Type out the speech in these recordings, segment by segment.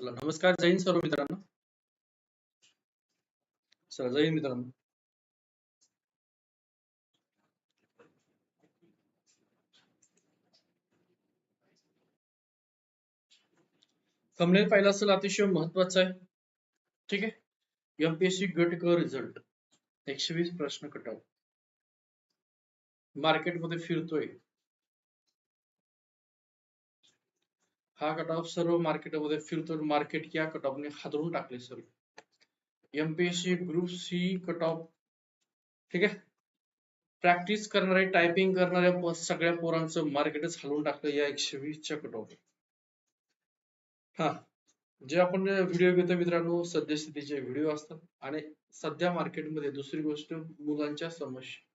चला नमस्कार जैन सर्व मित्रांनो. चला जैन मित्रांनो. थंबनेल पाहिला असेल अतिशय महत्वाचं आहे. ठीक आहे? एमपीएससी गट क रिझल्ट एकशे वीस प्रश्न कटाव. मार्केटमध्ये फिरतोय. हा कट ऑफ सर्व मार्केटमध्ये फिरतो मार्केट या कट ऑफने हादरून टाकले सर्व. MPSC group C cut off ठीक आहे? प्रॅक्टिस करणारे टायपिंग करणाऱ्या सगळ्या पोरांचं मार्केटच हलवून टाकलं या एकशे वीसच्या कट ऑफ हा. जे आपण व्हिडिओ घेतो मित्रांनो सद्यस्थितीचे व्हिडिओ असतात. आणि सध्या मार्केटमध्ये दुसरी गोष्ट मुलांच्या समस्या.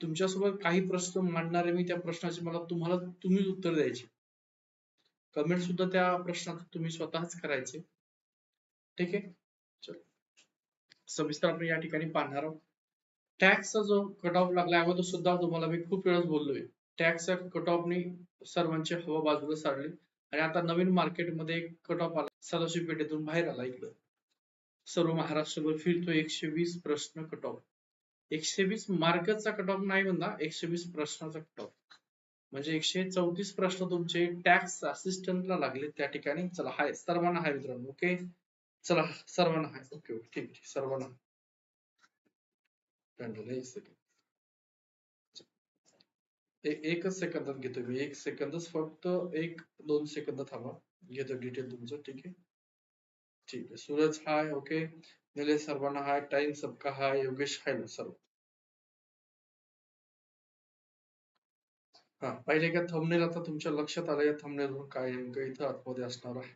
तुमच्यासोबत काही प्रश्न मांडणारे मी त्या प्रश्नाचे मला तुम्हाला तुम्हीच उत्तर द्यायचे. कमेंट सुद्धा त्या प्रश्नात तुम्ही स्वतःच करायचे. ठीक आहे? सविस्तर आपण या ठिकाणी पाहणार आहोत. टॅक्सचा जो कट ऑफ लागला अगोदर सुद्धा तुम्हाला मी खूप वेळाच बोललोय. टॅक्सच्या कट ऑफने सर्वांची हवा बाजूला सारली. आणि आता नवीन मार्केटमध्ये एक कट ऑफ आला. सदाशिव पेठेतून बाहेर आला इकडं. सर्व महाराष्ट्रभर फिरतो एकशे वीस प्रश्न कट ऑफ एकशे वीस मार्कचा कट ऑफ नाही म्हणता एकशे वीस प्रश्नाचा कट ऑफ म्हणजे एकशे चौतीस प्रश्न तुमचे टॅक्स असिस्टंटला लागले त्या ठिकाणी. चला हाय. सर्वांना हाय मित्रांनो ओके चला सर्वांना हाय. ओके ओके ठीक ठीक. सर्वांना एक एकच सेकंदात घेतो मी. एक सेकंदच फक्त एक दोन सेकंद थांबा. घेतो डिटेल तुमचं ठीक आहे? ठीक आहे. सूरज हाय. ओके निलेश सर्वांना हाय. टाइम सबका हाय. योगेश हाय सर्व. हा पहिले का थंबनेल आता तुमच्या लक्षात आलं या थंबनेल वर काय नेमकं इथं आतमध्ये असणार आहे?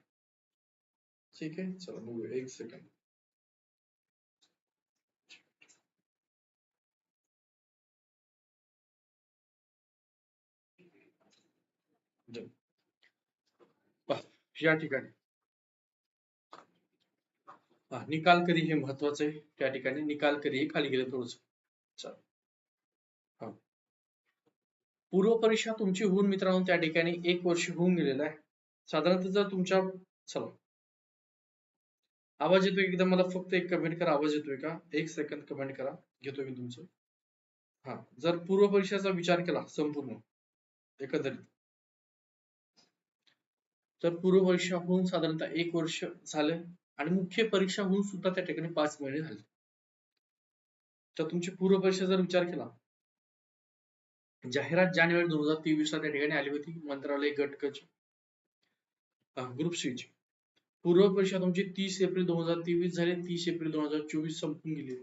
ठीक आहे, चला बघूया. एक ठिकाणी. निकाल कधी हे महत्वाचं आहे. त्या ठिकाणी निकाल कधी खाली गेले थोडस. चला. हा पूर्व परीक्षा तुमची होऊन मित्रांनो त्या ठिकाणी एक वर्ष होऊन गेलेलं आहे. साधारणतः जर तुमच्या चला आवाज येतोय एकदा मला फक्त एक कमेंट करा आवाज येतोय का? एक सेकंद कमेंट करा. घेतो मी तुमचं. हा जर पूर्व परीक्षेचा विचार केला संपूर्ण एकंदरीत. तर पूर्व परीक्षा होऊन साधारणतः एक वर्ष झाले आणि मुख्य परीक्षा होऊन सुद्धा त्या ठिकाणी पाच महिने झाले. तर तुमची पूर्व परीक्षा जर विचार केला जाहिरात जानेवारी दोन हजार तेवीस ला त्या ठिकाणी आली होती. मंत्रालय गटकची ग्रुप सी ची. पूर्व परीक्षा तुमची तीस एप्रिल दोन हजार तेवीस झाली. तीस एप्रिल दोन हजार चोवीस संपून गेली.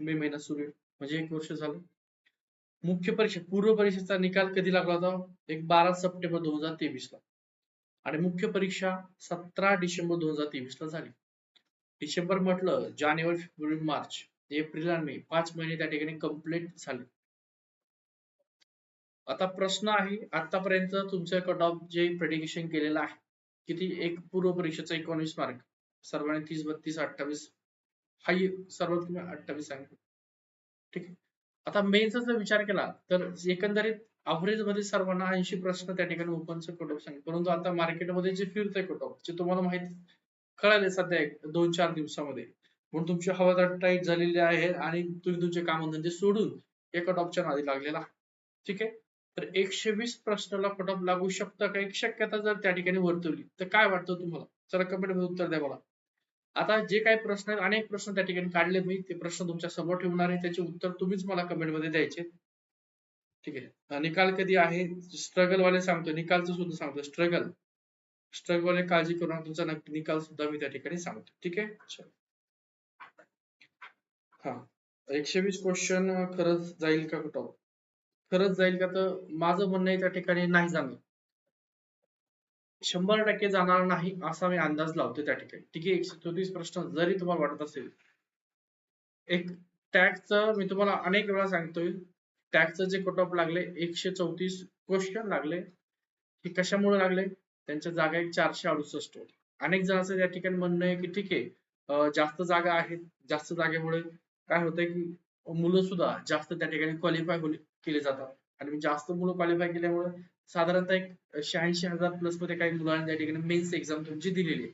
मे महिना सुरू म्हणजे एक वर्ष झालं. मुख्य परीक्षा पूर्व परीक्षेचा निकाल कधी लागला होता? एक बारा सप्टेंबर दोन हजार तेवीस ला आणि मुख्य परीक्षा सतरा डिसेंबर दोन हजार तेवीस ला झाली. डिसेंबर म्हटलं जानेवारी फेब्रुवारी मार्च एप्रिल आणि मे पाच महिने त्या ठिकाणी कंप्लीट झाले. आता प्रश्न आहे आतापर्यंत तुमचं कट ऑफ जे प्रेडिकेशन केलेलं आहे किती एक पूर्व परीक्षेचा एकोणीस मार्क सर्वांनी तीस बत्तीस अठ्ठावीस हाय सर्वात तुम्ही अठ्ठावीस सांगितलं. ठीक आहे? आता मेनचा जर विचार केला तर एकंदरीत अव्हरेजमध्ये सर्वांना ऐंशी प्रश्न त्या ठिकाणी ओपनचं कट ऑफ सांगितलं. परंतु आता मार्केटमध्ये जे फिरतंय कट ऑफ जे तुम्हाला माहीत कळाले सध्या एक दोन चार दिवसामध्ये म्हणून तुमची हवा टाईट झालेली आहे आणि तुम्ही तुमचे कामधंदे सोडून या कट ऑफच्या नादी लागलेला ठीक आहे? तर एकशे वीस प्रश्नाला कट लागू शकतं का? एक शक्यता जर त्या ठिकाणी वर्तवली तर काय वाटतं तुम्हाला? चला कमेंटमध्ये उत्तर द्या मला. आता जे काही प्रश्न आहेत अनेक प्रश्न त्या ठिकाणी काढले मी ते प्रश्न तुमच्यासमोर ठेवणार आहे त्याचे उत्तर तुम्हीच मला कमेंटमध्ये द्यायचे. ठीक आहे. निकाल कधी आहे? स्ट्रगल वाले सांगतो निकालचं सुद्धा सांगतो. स्ट्रगल स्ट्रगल वाले काळजी करून तुमचा नक्की निकाल सुद्धा मी त्या ठिकाणी सांगतो. ठीक आहे? हा. एकशे वीस क्वेश्चन खरंच जाईल का कुठं? खरंच जाईल का तर माझं म्हणणं त्या ठिकाणी नाही जाणार. शंभर टक्के जाणार नाही असा मी अंदाज लावतो त्या ठिकाणी. ठीक आहे एकशे चौतीस प्रश्न जरी तुम्हाला वाटत असेल. एक टॅक्सचं मी तुम्हाला अनेक वेळा सांगतोय. टॅक्सचं जे कट ऑफ लागले एकशे चौतीस क्वेश्चन लागले. हे कशामुळे लागले? त्यांच्या जागा एक चारशे अडुसष्ट अनेक जणांचं त्या ठिकाणी म्हणणं आहे की ठीक आहे जास्त जागा आहेत. जास्त जागेमुळे काय होतंय की मुलं सुद्धा जास्त त्या ठिकाणी क्वालिफाय केले जातात. आणि जास्त मुलं क्वालिफाय केल्यामुळे साधारणतः एक शहाऐंशी हजार प्लसमध्ये काही मुलांनी त्या ठिकाणी मेन्स एक्झाम तुमची दिलेली आहे.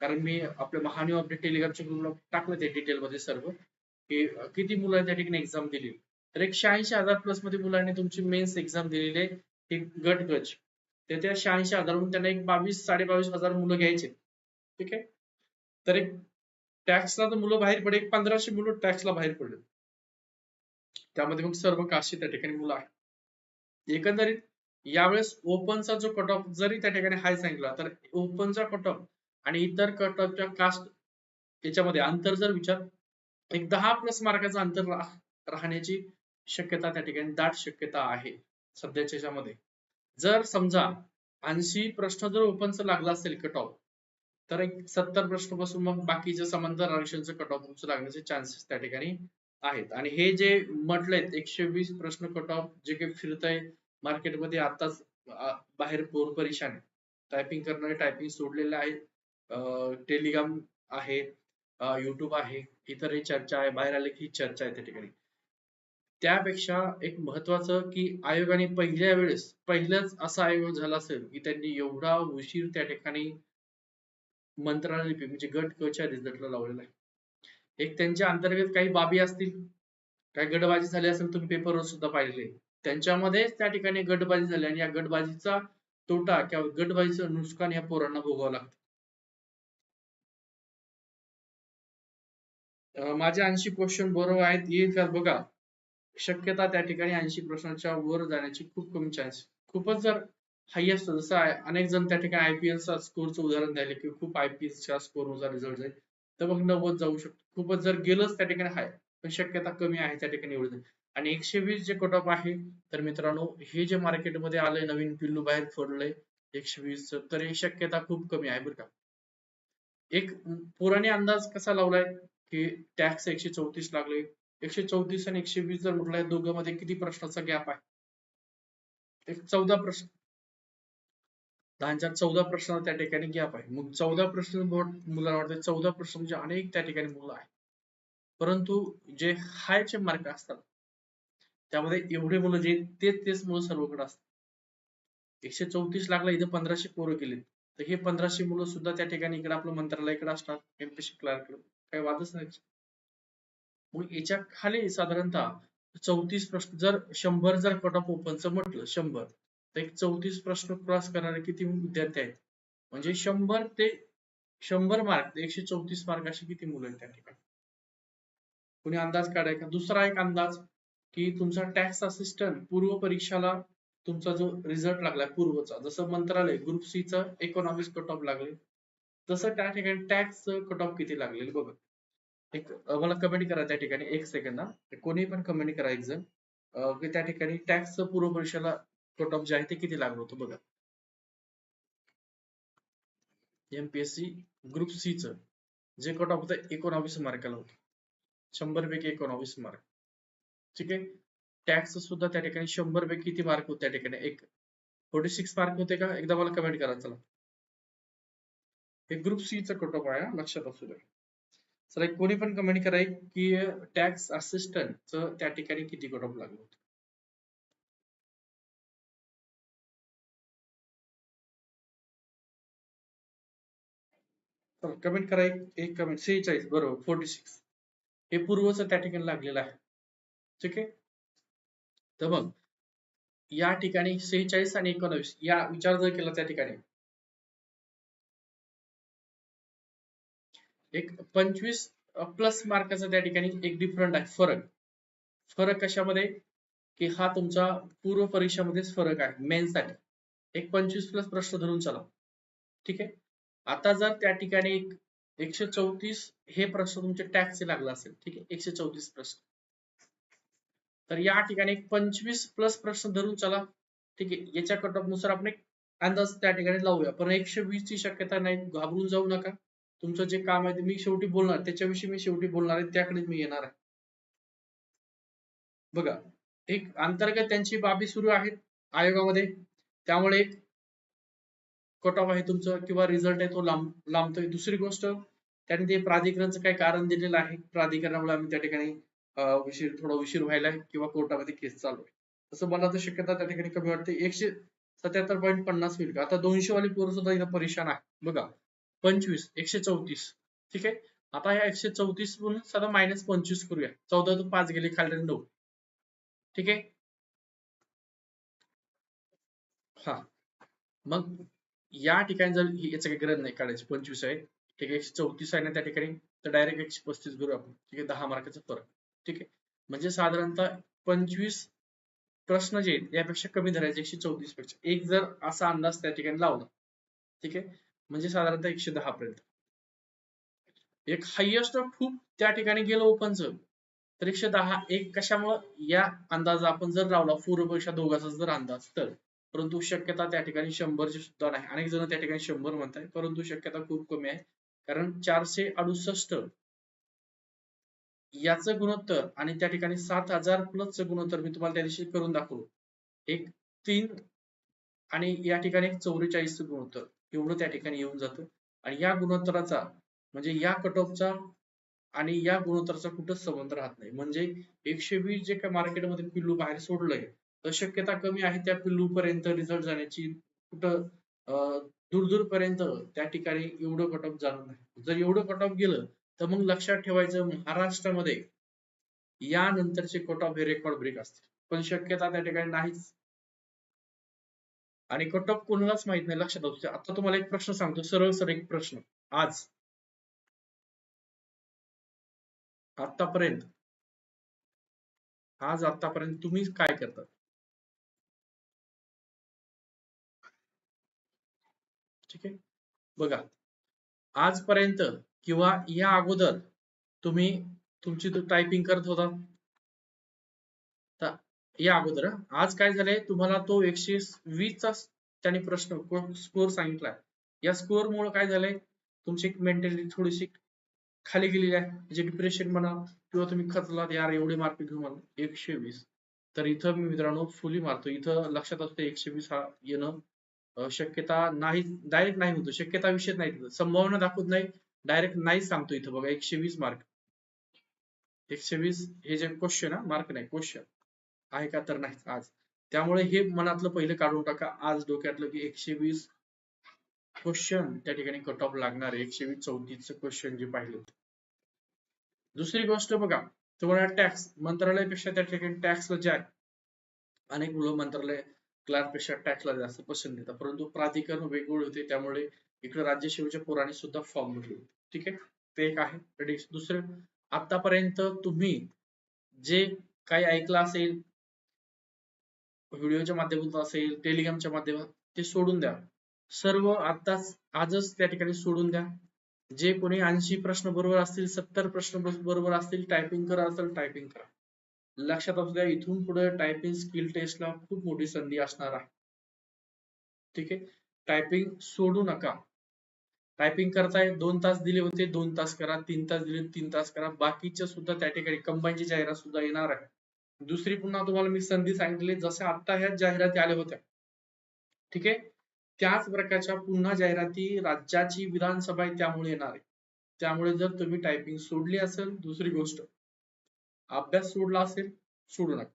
कारण मी आपल्या महान्यू अपडेट टेलिग्रामच्या ग्रुपला टाकलं ते डिटेल मध्ये सर्व की किती मुलांनी त्या ठिकाणी एक्झाम दिली तर एक शहाऐंशी हजार प्लसमध्ये मुलांनी तुमची मेन्स एक्झाम दिलेली आहे ही गट गज तर त्या शहाऐंशी हजारहून त्यांना एक बावीस साडेबावीस हजार मुलं घ्यायचे ठीक आहे? तर एक टॅक्सला तर मुलं बाहेर पडले एक पंधराशे मुलं टॅक्सला बाहेर पडले. त्यामध्ये मग सर्व काशी त्या ठिकाणी मुलं आहेत. एकंदरीत यावेळेस ओपनचा जो कट ऑफ जरी त्या ठिकाणी हाय सांगितला तर ओपनचा कट ऑफ आणि इतर कट ऑफच्या कास्ट याच्यामध्ये अंतर जर विचार एक दहा प्लस मार्काचं अंतर राहण्याची शक्यता त्या ठिकाणी दाट शक्यता आहे सध्याच्या याच्यामध्ये. जर समजा ऐंशी प्रश्न जर ओपनचं लागला असेल कट ऑफ तर एक सत्तर प्रश्नपासून मग बाकीचे समांतर आरक्षणचं कट ऑफ लागण्याचे चान्सेस त्या ठिकाणी आहेत. आणि हे जे म्हटलंय एकशे वीस प्रश्न कट ऑफ जे काही फिरत आहे मार्केटमध्ये आताच बाहेर पोर परेशान आहे टायपिंग करणारे टायपिंग सोडलेले आहे टेलिग्राम आहे युट्यूब आहे इतर ही चर्चा आहे बाहेर आले की चर्चा आहे त्या ठिकाणी. त्यापेक्षा एक महत्वाचं की आयोगाने पहिल्या वेळेस पहिल्याच असा आयोग झाला असेल की त्यांनी एवढा उशीर त्या ठिकाणी मंत्रालय म्हणजे गट कच्या रिझल्टला लावलेला आहे. एक त्यांच्या अंतर्गत काही बाबी असतील काही गटबाजी झाली असेल तुम्ही पेपरवर सुद्धा पाहिले. त्यांच्यामध्ये त्या ठिकाणी गटबाजी झाली आणि या गटबाजीचा तोटा किंवा गटबाजीचं नुकसान या पोरांना भोगावं लागतं. माझे ऐंशी क्वेश्चन बरोबर आहेत येईल का? बघा. शक्यता त्या ठिकाणी ऐंशी प्रश्नाच्या वर जाण्याची खूप कमी चान्स खूपच जर हायएस्ट जसं अनेक जण त्या ठिकाणी आयपीएल चा स्कोरचं उदाहरण द्यायला की खूप आयपीएलच्या स्कोर रिझल्ट जाईल तर मग नव्वद जाऊ शकतो. खूपच जर गेलंच त्या ठिकाणी हाय पण शक्यता कमी आहे त्या ठिकाणी एवढं. आणि एकशे वीस जे कट ऑफ आहे तर मित्रांनो हे जे मार्केटमध्ये आलंय नवीन पिल्लू बाहेर पडलंय एकशे वीस तर ही शक्यता खूप कमी आहे बरं का. एक पुराने अंदाज कसा लावलाय की टॅक्स एकशे चौतीस लागले? एकशे चौतीस आणि एकशे वीस जर म्हटलंय दोघांमध्ये किती प्रश्नाचा गॅप आहे? एक चौदा प्रश्न. दहाच्या चौदा प्रश्न त्या ठिकाणी गॅप आहे मग चौदा प्रश्न मुलांना वाटते चौदा प्रश्न म्हणजे अनेक त्या ठिकाणी मुलं आहेत. परंतु जे हायचे मार्क असतात त्यामध्ये एवढे मुलं जे तेच तेच मुलं सर्वकडे असतात. एकशे चौतीस लागला इथे पंधराशे पोरं केले. तर हे पंधराशे मुलं सुद्धा त्या ठिकाणी इकडे आपलं मंत्रालयाकडे असणार एमपीसी क्लार्क काही वादच नाही. मग याच्या खाली साधारणतः चौतीस प्रश्न जर शंभर जर कट ऑफ ओपनचं म्हटलं शंभर. तर एक चौतीस प्रश्न क्रॉस करणारे किती विद्यार्थी आहेत? म्हणजे शंभर ते शंभर मार्क एकशे चौतीस मार्क अशी किती मुलं आहेत त्या ठिकाणी? कुणी अंदाज काढायचा दुसरा एक अंदाज की तुमचा टॅक्स असिस्टंट पूर्व परीक्षाला तुमचा जो रिझल्ट लागलाय पूर्वचा जसं मंत्रालय ग्रुप सी च इकॉनॉमिक्स कट ऑफ लागले तसं त्या ठिकाणी टॅक्स कट ऑफ किती लागलेलं बघा. एक मला कमेंट करा त्या ठिकाणी एक सेकंद कोणी पण कमेंट करा एक जण. त्या ठिकाणी टॅक्स पूर्व परीक्षेला कट ऑफ जे आहे ते किती लागलं होतं बघा. एमपीएससी ग्रुप सी च जे कट ऑफ होतं एकोणावीस मार्काला होतं. शंभर पैकी एकोणावीस मार्क ठीक आहे? टॅक्स सुद्धा त्या ठिकाणी शंभर पैकी किती मार्क होते त्या ठिकाणी? एक फोर्टी सिक्स मार्क होते का? एकदा मला कमेंट करा चला. हे ग्रुप सी च कट ऑफ आहे लक्षात असू द्या. सर एक कोणी पण कमेंट कराय की टॅक्स असिस्टंट त्या ठिकाणी किती कट ऑफ लागलं होतं? कमेंट करा एक एक कमेंट सेहेचाळीस बरोबर. फोर्टी सिक्स हे पूर्वच त्या ठिकाणी लागलेलं आहे. ठीक आहे? तर मग या ठिकाणी सेहेचाळीस आणि एकोणावीस या विचार जर केला त्या ठिकाणी. एक पंचवीस प्लस मार्काचा त्या ठिकाणी एक डिफरंट आहे फरक. फरक कशामध्ये? की हा तुमचा पूर्व परीक्षामध्येच फरक आहे मेन्ससाठी एक पंचवीस प्लस प्रश्न धरून चला. ठीक आहे? आता जर त्या ठिकाणी एकशे चौतीस हे प्रश्न तुमचे टॅक्सचे लागला असेल ठीक आहे? एकशे चौतीस प्रश्न. तर या ठिकाणी एक पंचवीस प्लस प्रश्न धरून चला ठीक आहे? याच्या कट ऑफनुसार आपण एक अंदाज त्या ठिकाणी लावूया. पण एकशे वीस ची शक्यता नाही घाबरून जाऊ नका. तुमचं जे काम आहे ते मी शेवटी बोलणार त्याच्याविषयी मी शेवटी बोलणार आहे त्याकडे मी येणार आहे. बघा एक अंतर्गत त्यांची बाबी सुरू आहेत आयोगामध्ये. त्यामुळे एक कट ऑफ आहे तुमचं किंवा रिझल्ट आहे तो लांब लांबतोय. दुसरी गोष्ट त्याने ते प्राधिकरणचं काय कारण दिलेलं आहे. प्राधिकरणामुळे आम्ही त्या ठिकाणी उशीर थोडा उशीर व्हायला किंवा कोर्टामध्ये केस चालू आहे. तसं मला तर शक्यता त्या ठिकाणी कमी वाटते. एकशे सत्याहत्तर पॉईंट पन्नास होईल का? आता दोनशे वाली पोरं सुद्धा इथं परेशान आहे बघा पंचवीस एकशे चौतीस. ठीक आहे? आता ह्या एकशे चौतीस म्हणून साधा मायनस पंचवीस करूया. चौदा तो पाच गेले खाली नऊ. ठीक आहे? हा. मग या ठिकाणी जर याचं काही गरज नाही काढायची पंचवीस आहे. ठीक आहे एकशे चौतीस आहे ना त्या ठिकाणी. तर डायरेक्ट एकशे पस्तीस करू आपण. ठीक आहे दहा मार्काचा फरक. ठीक आहे. म्हणजे साधारणतः पंचवीस प्रश्न जे आहेत यापेक्षा कमी धरायचे एकशे चौतीसपेक्षा. एक जर असा अंदाज त्या ठिकाणी लावला ठीक आहे म्हणजे साधारणतः एकशे दहा पर्यंत. एक हायएस्ट खूप त्या ठिकाणी गेलो ओपनचं तर एकशे दहा एक कशामुळं? या अंदाज आपण जर लावला पूर्वपेक्षा दोघांचा जर अंदाज तर. परंतु शक्यता त्या ठिकाणी शंभरची सुद्धा नाही. अनेक जण त्या ठिकाणी शंभर म्हणताय परंतु शक्यता खूप कमी आहे. कारण चारशे अडुसष्ट याचं गुणोत्तर आणि त्या ठिकाणी सात हजार प्लसचं गुणोत्तर मी तुम्हाला त्या दिवशी करून दाखवू. एक तीन आणि या ठिकाणी एक चौवेचाळीसचं गुणोत्तर. एवढं त्या ठिकाणी येऊन जातं. आणि या गुणोत्तराचा म्हणजे या कट ऑफचा आणि या गुणोत्तराचा कुठंच संबंध राहत नाही. म्हणजे एकशे वीस जे काय मार्केटमध्ये पिल्लू बाहेर सोडलंय शक्यता कमी आहे त्या पिल्लू पर्यंत रिझल्ट जाण्याची. कुठं दूर दूर पर्यंत त्या ठिकाणी एवढं कट ऑफ जाणार नाही. जर एवढं कट ऑफ गेलं तर मग लक्षात ठेवायचं महाराष्ट्रामध्ये यानंतरचे कट ऑफ हे रेकॉर्ड ब्रेक असतील. पण शक्यता त्या ठिकाणी नाहीच. आणि कट ऑफ कोणालाच माहीत नाही. लक्षात असू आता तुम्हाला एक प्रश्न सांगतो. सरळ सर एक प्रश्न. आज. आतापर्यंत आज आतापर्यंत तुम्ही काय करता? ठीक आहे? बघा आजपर्यंत किंवा या अगोदर तुम्ही तुमची टायपिंग करत होता. या अगोदर आज काय झालंय? तुम्हाला तो एकशे वीसचा त्याने प्रश्न स्कोअर सांगितलाय. या स्कोअर मुळे काय झालंय? तुमची मेंटॅलिटी थोडीशी खाली गेलेली आहे. म्हणजे डिप्रेशन म्हणा किंवा तुम्ही खचलात यार एवढे मार्क घेऊन म्हणा एकशे वीस. तर इथं मी मित्रांनो फुली मारतो. इथं लक्षात असते एकशे वीस हा येणं शक्यता नाही डायरेक्ट नाही होतो. शक्यता विषय नाही संभावना दाखवत नाही. डायरेक्ट नाही सांगतो इथं बघा. एकशे वीस मार्क एकशे वीस हे जे क्वेश्चन मार्क नाही क्वेश्चन आहे का तर नाही आज. त्यामुळे हे मनातलं पहिलं काढून टाका. आज डोक्यातलं की एकशे वीस क्वेश्चन त्या ठिकाणी कट ऑफ लागणार आहे. एकशे वीस चौतीस क्वेश्चन जे पाहिले. दुसरी गोष्ट बघा. तुम्हाला टॅक्स मंत्रालयापेक्षा त्या ठिकाणी टॅक्सला जे आहे अनेक मुलं मंत्रालय क्लार्कपेक्षा टॅक्सला जास्त पसंत देतात. परंतु प्राधिकरण वेगवेगळे होते त्यामुळे इकडे राज्यसेवेच्या पोरांनी सुद्धा फॉर्म भरले ठीक आहे? ते एक आहे. दुसरे आतापर्यंत तुम्ही जे काही ऐकलं असेल व्हिडिओच्या माध्यमातून असेल टेलिग्रामच्या माध्यमात ते सोडून द्या. सर्व आताच आजच त्या ठिकाणी सोडून द्या. जे कोणी ऐंशी प्रश्न बरोबर असतील सत्तर प्रश्न बरोबर असतील टायपिंग करा असेल टायपिंग करा. लक्षात असू द्या इथून पुढे टायपिंग स्किल टेस्टला खूप मोठी संधी असणार आहे. ठीक आहे? टायपिंग सोडू नका. टायपिंग करताय दोन तास दिले होते दोन तास करा तीन तास दिले तीन तास करा. बाकीच्या सुद्धा त्या ठिकाणी कंबाईनची जाहिरात सुद्धा येणार आहे. दुसरी पुन्हा तुम्हाला मी संधी सांगितली जसे आता ह्या जाहिराती आल्या होत्या. ठीक आहे? त्याच प्रकारच्या पुन्हा जाहिराती राज्याची विधानसभा आहे त्यामुळे येणार आहे. त्यामुळे जर तुम्ही टायपिंग सोडली असेल दुसरी गोष्ट. अभ्यास सोडला असेल सोडू नका.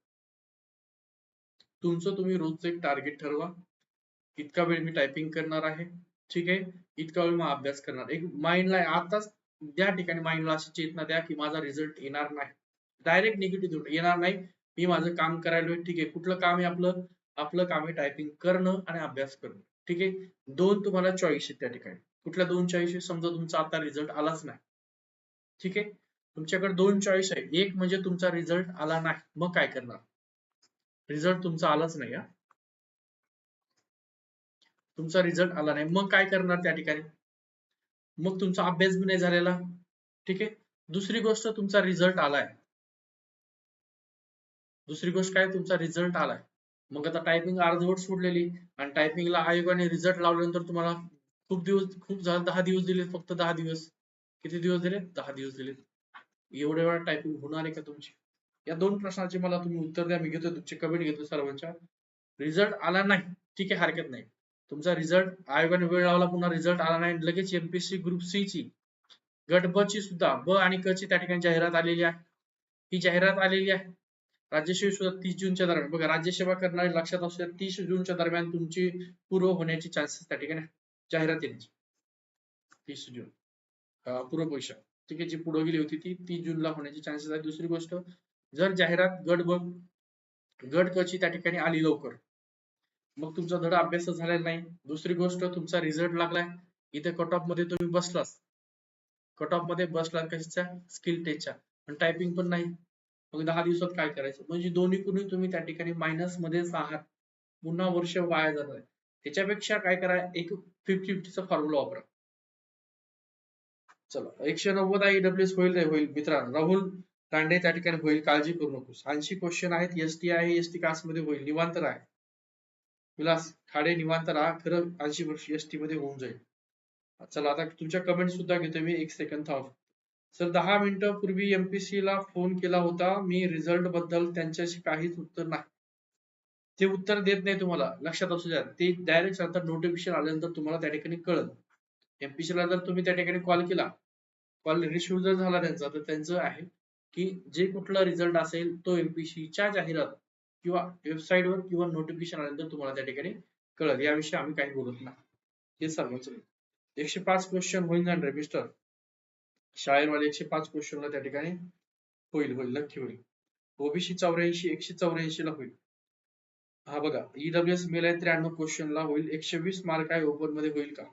तुमचं तुम्ही रोजचं एक टार्गेट ठरवा. इतका वेळ मी टायपिंग करणार आहे. ठीक आहे? इतका वेळ मग अभ्यास करणार. एक माइंडला आताच त्या ठिकाणी माइंडला अशी चेतना द्या की माझा रिझल्ट येणार नाही. डायरेक्ट निगेटिव्ह येणार नाही. मी माझं काम करायला ठीक आहे? कुठलं काम आहे आपलं? आपलं काम आहे टायपिंग करणं आणि अभ्यास करणं. ठीक आहे? दोन तुम्हाला चॉईस आहेत त्या ठिकाणी. कुठल्या दोन चॉईस समजा तुमचा आता रिझल्ट आलाच नाही. ठीक आहे? तुमच्याकडे दोन चॉईस आहे. एक म्हणजे तुमचा रिझल्ट आला नाही. मग काय करणार? रिझल्ट तुमचा आलाच नाही तुमचा रिझल्ट आला नाही. मग काय करणार त्या ठिकाणी? मग तुमचा अभ्यास बी नाही झालेला. ठीक आहे? दुसरी गोष्ट तुमचा रिझल्ट आलाय. दुसरी गोष्ट काय? तुमचा रिझल्ट आलाय. मग आता टायपिंग अर्धवट सोडलेली. आणि टायपिंगला आयोगाने रिझल्ट लावल्यानंतर तुम्हाला खूप दिवस खूप झालं दहा दिवस दिले फक्त दहा दिवस. किती दिवस दिले दहा दिवस दिले एवढ्या वेळा टायपिंग होणार आहे का तुमची? या दोन प्रश्नाचे मला तुम्ही उत्तर द्या. मी घेतो तुमचे कमेंट घेतो सर्वांच्या. रिझल्ट आला नाही. ठीक आहे हरकत नाही. तुमचा रिझल्ट आयोगाने वेळ लावला पुन्हा रिझल्ट आला नाही. लगेच एमपीएससी ग्रुप सी ची गट ब ची सुद्धा ब आणि क ची त्या ठिकाणी जाहिरात आलेली आहे. ही जाहिरात आलेली आहे. राज्यसेवा सुद्धा तीस जूनच्या दरम्यान. बघा राज्यसेवा करणारे लक्षात असू द्या तीस जूनच्या दरम्यान तुमची पूर्व होण्याची चान्सेस त्या ठिकाणी जाहिरात येण्याची तीस जून. पूर्व परीक्षा ठीक आहे जी पुढे गेली होती ती तीस जूनला होण्याची चान्सेस आहे दुसरी गोष्ट जर जाहिरात गट ब गट कची त्या ठिकाणी आली लवकर मग तुमचा धडा अभ्यास झालेला नाही. दुसरी गोष्ट तुमचा रिझल्ट लागलाय. इथे कट ऑफमध्ये तुम्ही बसलास. कट ऑफमध्ये बसला कशाच्या? स्किल टेस्टच्या पण टायपिंग पण नाही. मग दहा दिवसात काय करायचं? म्हणजे दोन्ही कुणी तुम्ही त्या ठिकाणी मायनस मध्येच आहात. पुन्हा वर्ष वाया जाणार त्याच्यापेक्षा काय करा एक फिफ्टी फिफ्टीचा फॉर्म्युला वापरा. चला एकशे नव्वद ईडब्ल्यू एस होईल रे होईल. मित्रांनो राहुल तांडे त्या ठिकाणी होईल. काळजी करू नकोस ऐंशी क्वेश्चन आहेत. एस टी आहे एस टी कास्टमध्ये होईल. निवांत आहे विलास खाडे निवांत राहा. खरं ऐंशी वर्ष एस टी मध्ये होऊन जाईल. चला आता तुमच्या कमेंट सुद्धा घेतो मी. एक सेकंद थांब. सर दहा मिनिटं पूर्वी एमपीसी ला फोन केला होता. मी रिझल्टबद्दल त्यांच्याशी काहीच उत्तर नाही. ते उत्तर देत नाही तुम्हाला. लक्षात असू द्या. ते डायरेक्ट सांगतात. नोटिफिकेशन आल्यानंतर तुम्हाला त्या ठिकाणी कळत एमपीसी ला जर तुम्ही त्या ठिकाणी कॉल केला कॉल रिसिव्ह जर झाला त्यांचा तर त्यांचं आहे की जे कुठला रिझल्ट असेल तो एमपीसी च्या जाहिरात किंवा वेबसाईटवर किंवा नोटिफिकेशन आल्यानंतर तुम्हाला त्या ठिकाणी कळत याविषयी आम्ही काही बोलत नाही. हे सर्वच एकशे पाच क्वेश्चन होईल ना मिस्टर शाळेमध्ये एकशे पाच क्वेश्चनला त्या ठिकाणी होईल होईल. नक्की होईल. ओबीसी चौऱ्याऐंशी एकशे चौऱ्याऐंशी ला होईल. हा बघा ईडब्ल्यूएस मेल आहे त्र्याण्णव क्वेश्चनला होईल. एकशे वीस मार्क आहे ओपनमध्ये होईल का?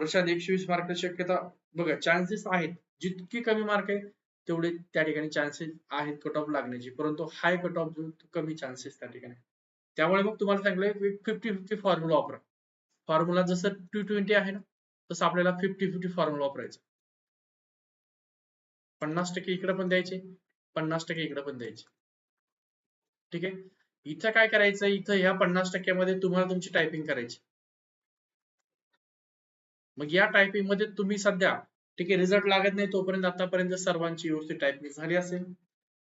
प्रशांत एकशे वीस मार्क शक्यता. बघा चान्सेस आहेत. जितके कमी मार्क आहे तेवढे त्या ठिकाणी चान्सेस आहेत कट ऑफ लागण्याची. परंतु हाय कट ऑफ जो कमी चान्सेस त्या ठिकाणी त्यामुळे मग तुम्हाला सांगलंय फिफ्टी फिफ्टी फॉर्म्युला वापरा. फॉर्म्युला जसं टू ट्वेंटी आहे ना तसं आपल्याला फिफ्टी फिफ्टी फॉर्म्युला वापरायचा. पन्नास टक्के इकडे पण द्यायचे पन्नास टक्के इकडे पण द्यायचे. ठीक आहे? इथं काय करायचं? इथं ह्या पन्नास टक्क्यामध्ये तुम्हाला तुमची टायपिंग करायची. मग या टायपिंगमध्ये तुम्ही सध्या ठीक आहे रिझल्ट लागत नाही तोपर्यंत आतापर्यंत सर्वांची व्यवस्थित टायपिंग झाली असेल.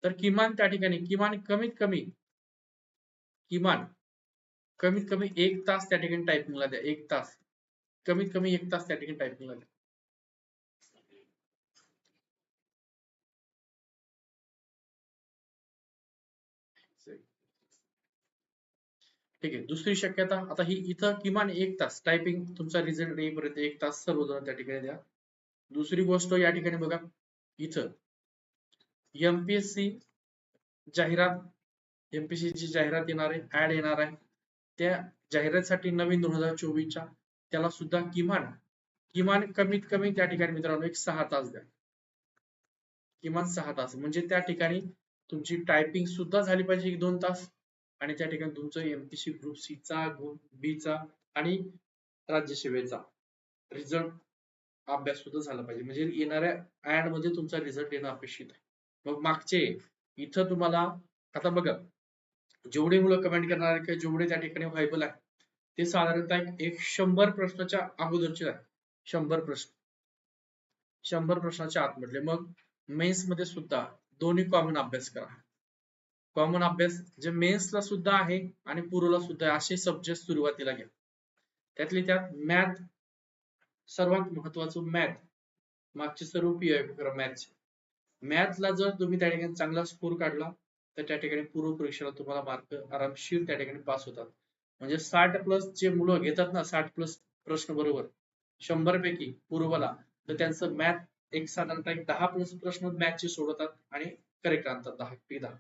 तर किमान त्या ठिकाणी किमान कमीत कमी किमान कमीत कमी एक तास त्या ठिकाणी टायपिंगला द्या एक तास. कमीत कमी एक तास त्या ठिकाणी टायपिंगला द्या. ठीक आहे. दुसरी शक्यता आता ही इथं किमान एक तास टायपिंग तुमचा रिझल्ट येईपर्यंत एक तास सर्वजण त्या ठिकाणी द्या. दुसरी गोष्ट या ठिकाणी बघा इथं. एमपीएससी जाहिरात एमपीएससी ची जाहिरात येणार आहे ऍड येणार आहे. त्या जाहिरातीसाठी नवीन दोन हजार चोवीसच्या त्याला सुद्धा किमान किमान कमीत कमी त्या ठिकाणी मित्रांनो एक सहा तास द्या. किमान सहा तास म्हणजे त्या ठिकाणी तुमची टायपिंग सुद्धा झाली पाहिजे एक दोन तास. आणि त्या ठिकाणी तुमचं एमपीसी ग्रुप सी चा ग्रुप बी चा आणि राज्यसेवेचा रिझल्ट अभ्यास सुद्धा झाला पाहिजे. म्हणजे येणाऱ्या ऍडमध्ये तुमचा रिझल्ट येणं अपेक्षित आहे. मग मागचे इथं तुम्हाला आता बघा जेवढे मुलं कमेंट करणार किंवा जेवढे त्या ठिकाणी व्हायबल आहे ते साधारणतः एक शंभर प्रश्नाच्या अगोदरचे आहे शंभर प्रश्न. शंभर प्रश्नाच्या आतमधले. मग मेन्समध्ये सुद्धा दोन्ही कॉमन अभ्यास करा. कॉमन अभ्यास जे मेन्सला सुद्धा आहे आणि पूर्वला सुद्धा असे सब्जेक्ट सुरुवातीला घ्या. त्यातले त्यात मॅथ सर्वात महत्वाचं मॅथ मागचे सर्व पी करा मॅथचे मॅथला जर तुम्ही त्या ठिकाणी चांगला स्कोर काढला तर त्या ठिकाणी पूर्व परीक्षेला तुम्हाला मार्क आरामशीर त्या ठिकाणी पास होतात. म्हणजे साठ प्लस जे मुलं घेतात ना साठ प्लस प्रश्न बरोबर शंभर पैकी पूर्वला तर त्यांचं मॅथ एक साधारणतः एक दहा प्लस प्रश्न मॅथचे सोडवतात आणि करेक्ट आणतात दहा पैकी दहा.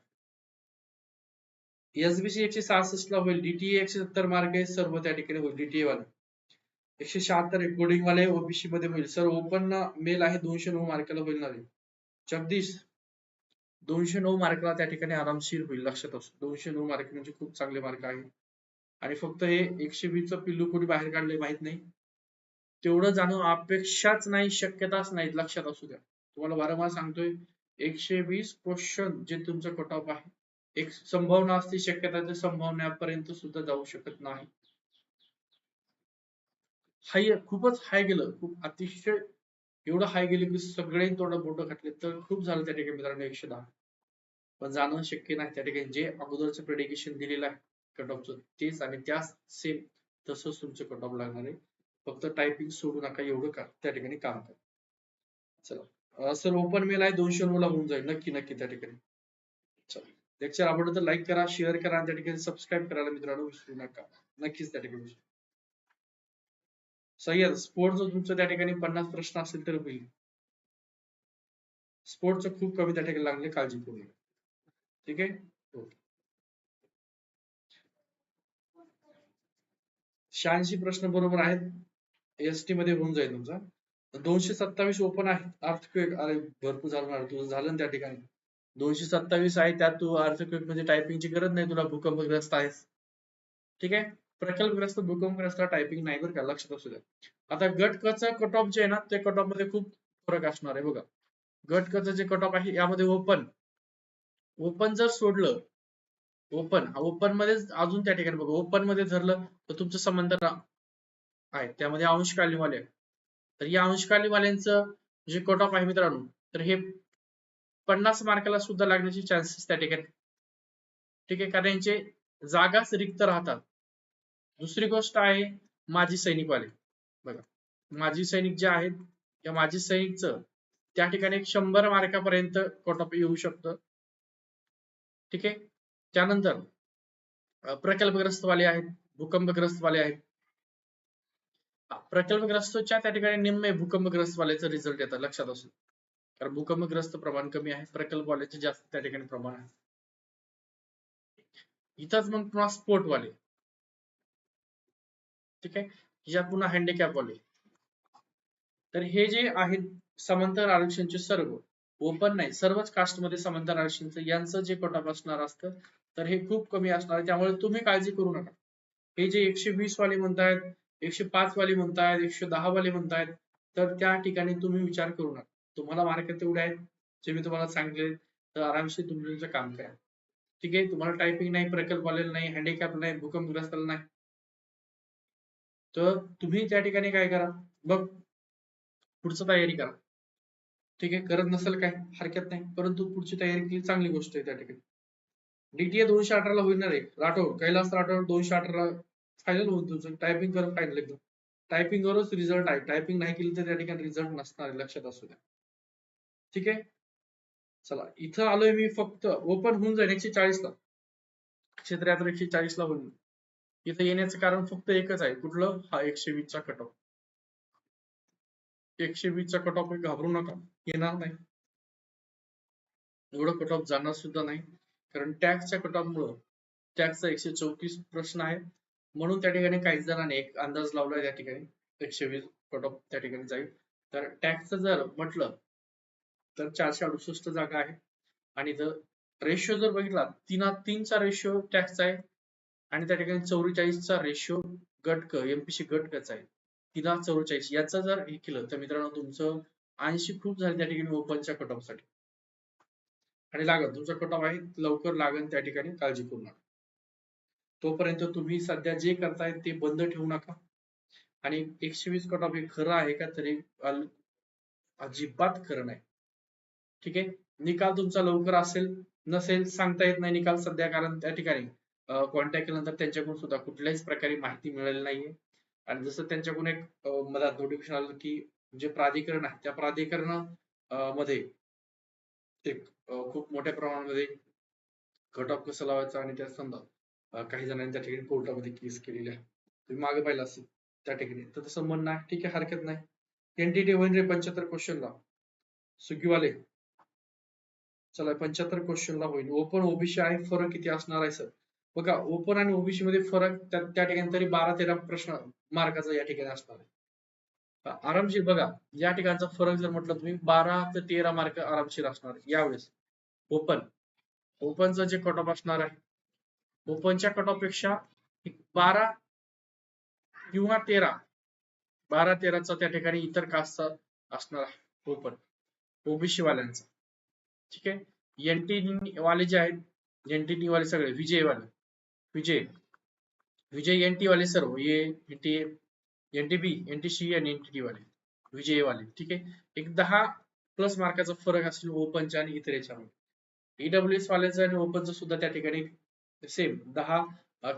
एसबीसी एकशे सहासष्ट ला होईल डीटीए एकशे सत्तर मार्क आहे. सर्व त्या ठिकाणी होईल डीटीए वाले. एकशे शहात्तर कोडिंग वाले ओबीसी मध्ये होईल. सर ओपन मेल आहे. दोनशे नऊ मार्काला होईल ना जगदीश दोनशे नऊ मार्कला त्या ठिकाणी आरामशीर होईल. लक्षात असो. दोनशे नऊ मार्क म्हणजे खूप चांगले मार्क आहे. आणि फक्त हे एकशे वीस पिल्लू कोणी बाहेर काढले माहीत नाही. तेवढं जाणं अपेक्षाच नाही शक्यताच नाही लक्षात असू द्या. तुम्हाला वारंवार सांगतोय एकशे वीस क्वेश्चन जे तुमचं कट ऑफ आहे. एक संभावना असते शक्यता त्या संभावनापर्यंत सुद्धा जाऊ शकत नाही. हाय खूपच हाय गेलं. खूप अतिशय एवढं हाय गेलं की सगळे तोंड बोट घातले तर खूप झालं त्या ठिकाणी मित्रांनो एकशे दहा. पण जाणं शक्य नाही त्या ठिकाणी. जे अगोदरचं प्रेडिकेशन दिलेलं आहे कट ऑफचं तेच आणि त्याच सेम तसंच तुमचं कट ऑफ लागणार आहे. फक्त टायपिंग सोडू नका एवढं का त्या ठिकाणी काम करा. चला. सर ओपन मेल आहे दोनशे नऊ ला होऊन जाईल. नक्की नक्की त्या ठिकाणी. चला. लेक्चर आवडलं तर लाईक करा शेअर करा आणि त्या ठिकाणी सबस्क्राईब करायला मित्रांनो विसरू नका. नक्कीच त्या ठिकाणी सय्यद स्पोर्टचं तुमचं त्या ठिकाणी पन्नास प्रश्न असेल तर होईल. स्पोर्टचं खूप कमी त्या ठिकाणी लागले काळजी करू ठीक आहे? शहाऐंशी प्रश्न बरोबर आहेत. एस टी मध्ये होऊन जाईल तुमचा. दोनशे सत्तावीस ओपन आहे अर्थक्वेक अरे भरपूर झालं तुझं झालं ना त्या ठिकाणी. दोनशे सत्तावीस आहे त्यात तू अर्थक्वेकमध्ये टायपिंगची गरज नाही तुला भूकंपग्रस्त आहेस. ठीक आहे? प्रकल्पग्रस्त भूकंपग्रस्त टायपिंग नाही बरं का लक्षात असू द्या. आता गट कचा कट ऑफ जे आहे ना ते कट ऑफमध्ये खूप फरक असणार आहे बघा. गट क जे कट ऑफ आहे यामध्ये ओपन ओपन जर सोडलं ओपन ओपनमध्ये अजून त्या ठिकाणी बघा ओपनमध्ये धरलं तर तुमचं संबंध आहे. त्यामध्ये अंशकालीनवाले आहे. तर या अंशकालीनवाल्यांचं जे कट ऑफ आहे मित्रांनो तर हे पन्नास मार्काला सुद्धा लागण्याचे चान्सेस त्या ठिकाणी. ठीक आहे? कारण यांचे जागाच रिक्त राहतात. दुसरी गोष्ट आहे माजी सैनिकवाले बघा माजी सैनिक जे आहेत या माजी सैनिकचं त्या ठिकाणी एक शंभर मार्कापर्यंत कट येऊ शकतं. ठीक आहे? त्यानंतर प्रकल्पग्रस्त वाले आहेत भूकंपग्रस्त वाले आहेत प्रकल्पग्रस्तच्या त्या ठिकाणी निम्मे भूकंपग्रस्तवाल्याचा रिझल्ट येतात लक्षात असू कारण भूकंपग्रस्त प्रमाण कमी आहे प्रकल्पवाल्याचे जास्त त्या ठिकाणी प्रमाण आहे. इथंच मग पुन्हा स्पोर्ट वाले ठीक आहे? या पुन्हा हँडिकॅप वाले तर हे जे आहेत समांतर आरक्षणचे सर्व ओपन नाही सर्वच कास्टमध्ये समांतर आरक्षणचं यांचं जे कट असणार असतं तर हे खूप कमी असणार आहे. त्यामुळे तुम्ही काळजी करू नका. हे जे एकशे वीस वाले म्हणतायत एकशे पाच वाले म्हणतायत एकशे दहा वाले म्हणतायत तर त्या ठिकाणी तुम्ही विचार करू नका. तुम्हाला मार्क तेवढे आहेत जे मी तुम्हाला सांगितले तर आरामशीर तुम्ही तुमचं काम करा. ठीक आहे? तुम्हाला टायपिंग नाही प्रकल्प आलेला नाही हँडिकॅप नाही भूकंपग्रस्त नाही. तर तुम्ही त्या ठिकाणी काय करा? बघ पुढचं तयारी करा. ठीक आहे? करत नसेल काय? हरकत नाही. परंतु पुढची तयारी केली चांगली गोष्ट आहे त्या ठिकाणी. डीटीए दोनशे अठराला होणार आहे राठोड कैलास राठोड दोनशे अठरा फायनल होऊन तुमचं. टायपिंग करून फायनल एकदम. टायपिंग वरच रिझल्ट आहे. टायपिंग नाही केली तर त्या ठिकाणी रिझल्ट नसणार आहे लक्षात असू द्या. ठीक आहे? चला इथं आलोय मी फक्त. हो ओपन होऊन जाईल एकशे चाळीस ला एकशे त्र्याहत्तर एकशे चाळीस ला होईल. इथं येण्याचं कारण फक्त एकच आहे. कुठलं? हा एकशे वीस चा कट ऑफ एकशे वीस चा कट ऑफ घाबरू नका. येणार नाही. एवढं कट ऑफ जाणार सुद्धा नाही. कारण टॅक्सच्या कट ऑफ मुळे टॅक्सचा एकशे चौतीस प्रश्न आहे. म्हणून त्या ठिकाणी काही जणांनी एक अंदाज लावलाय त्या ठिकाणी. एकशे वीस कट ऑफ त्या ठिकाणी जाईल. तर टॅक्सचं जर म्हटलं तर चारशे अडुसष्ट जागा आहे. आणि जर रेशो जर बघितला तिना तीनचा रेशो टॅक्सचा आहे. आणि त्या ठिकाणी चौवेचाळीसचा रेशो गटक एमपीसी गटकच आहे. तिला चौवेचाळीस. याचा जर हे केलं तर मित्रांनो तुमचं ऐंशी खूप झाले त्या ठिकाणी ओपनच्या कट ऑफसाठी. आणि लागत तुमचा कट ऑफ आहे लवकर लागल त्या ठिकाणी काळजी करू नका. तोपर्यंत तुम्ही सध्या जे करताय ते बंद ठेवू नका. आणि एकशे वीस कट ऑफ हे खरं आहे का तरी अजिबात खरं नाही. ठीक आहे? निकाल तुमचा लवकर असेल नसेल सांगता येत नाही निकाल सध्या कारण त्या ठिकाणी कॉन्टॅक्ट केल्यानंतर त्यांच्याकडून सुद्धा कुठल्याच प्रकारे माहिती मिळाली नाहीये. आणि जसं त्यांच्याकडून एक मला नोटिफिकेशन आलं की जे प्राधिकरण आहे त्या प्राधिकरणमध्ये एक खूप मोठ्या प्रमाणामध्ये कट ऑफ कसं लावायचं आणि त्या समजा काही जणांनी त्या ठिकाणी कोर्टामध्ये केस केलेली आहे तुम्ही मागे पाहिलं असेल त्या ठिकाणी. तर तसं म्हणणं ठीक आहे हरकत नाही. एनटीटी वन रे पंच्याहत्तर क्वेश्चनला सुगीवाले चला पंच्याहत्तर क्वेश्चनला होईल. ओपन ओबीसी आहे फरक किती असणार आहे सर बघा ओपन आणि ओबीसी मध्ये फरक त्या ठिकाणी तरी बारा तेरा प्रश्न मार्काचा या ठिकाणी असणार आहे. आरामशीर बघा. या ठिकाणचा फरक जर म्हटलं तुम्ही बारा ते तेरा मार्क आरामशीर असणार यावेळेस. ओपन ओपनचं जे कट ऑफ असणार आहे ओपनच्या कट ऑफपेक्षा बारा किंवा तेरा बारा तेराचा त्या ठिकाणी इतर कास्टचा असणार आहे. ओपन ओबीसी वाल्यांचा. ठीक आहे? एनटी वाले जे आहेत एनटी वाले सगळे विजय वाले विजय विजय एनटी वाले सर्व ये एनटी एनटीबी एनटीसी आणि एनटीटी वाले विजय वाले ठीक आहे? एक दहा प्लस मार्काचा फरक असेल ओपनच्या आणि इतर याच्यामध्ये ईडब्ल्यूएस वाल्याचा आणि ओपनचा सुद्धा त्या ठिकाणी सेम दहा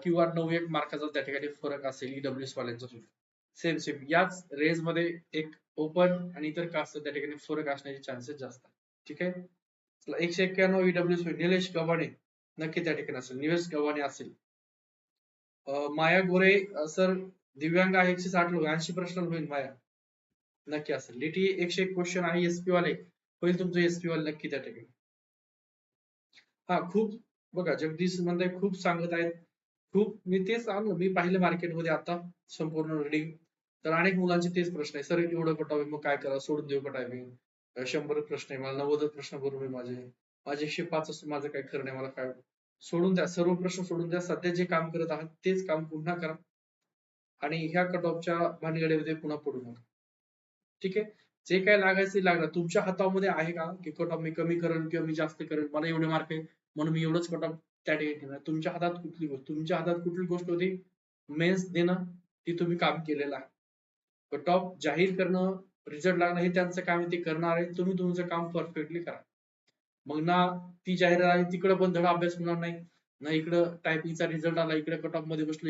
किंवा नऊ एक मार्काचा त्या ठिकाणी फरक असेल ईडब्ल्यूएस वाल्यांचा सुद्धा. सेम सेम याच रेंजमध्ये एक ओपन आणि इतर कास्ट त्या ठिकाणी फरक असण्याचे चान्सेस जास्त ठीक आहे? एकशे एक्क्याण्णव ईडब्ल्यूएस निलेश गव्हाणे नक्की त्या ठिकाणी असेल. निवेश गव्हाणे असेल. माया गोरे सर दिव्यांग आहे एकशे साठ लोक. ऐंशी प्रश्न होईल माया. नक्की असेल. डीटी एकशे एक क्वेश्चन आहे. एसपी वाले. होईल तुमचं एसपी वाले नक्की त्या ठिकाणी. हा खूप बघा जगदीश म्हणताय खूप सांगत आहेत. खूप मी तेच आणलं. मी पाहिलं मार्केटमध्ये आता संपूर्ण रिडिंग तर अनेक मुलांचे तेच प्रश्न आहे सर एवढं पटावे मग काय करा? सोडून देऊ पटावे शंभर प्रश्न आहे मला नव्वद प्रश्न बरोबर आहे माझे. माझे एकशे पाच असतो माझं काय खरं नाही मला काय सोडून द्या सर्व प्रश्न सोडून द्या. सध्या जे काम करत आहात तेच काम पुन्हा करा. आणि ह्या कट ऑफच्या भानगडीमध्ये पुन्हा पडू नका. ठीक आहे? जे काय लागायचं ते लागणार. तुमच्या हातामध्ये आहे का की कट ऑफ मी कमी करेल किंवा मी जास्त करेल मला एवढे मार्क आहे म्हणून मी एवढंच कट ऑफ त्या ठिकाणी ठेवणार. तुमच्या हातात कुठली गोष्ट तुमच्या हातात कुठली गोष्ट होती? मेन्स देणं ती तुम्ही काम केलेलं आहे. कट ऑफ जाहीर करणं रिझल्ट लागणं हे त्यांचं काम ते करणार आहे. तुम्ही तुमचं काम परफेक्टली करा. मग ना ती जाहिरात आली तिकडे पण धडा अभ्यास होणार नाही. ना इकडं टायपिंगचा रिझल्ट आला इकडे कट ऑफमध्ये बसले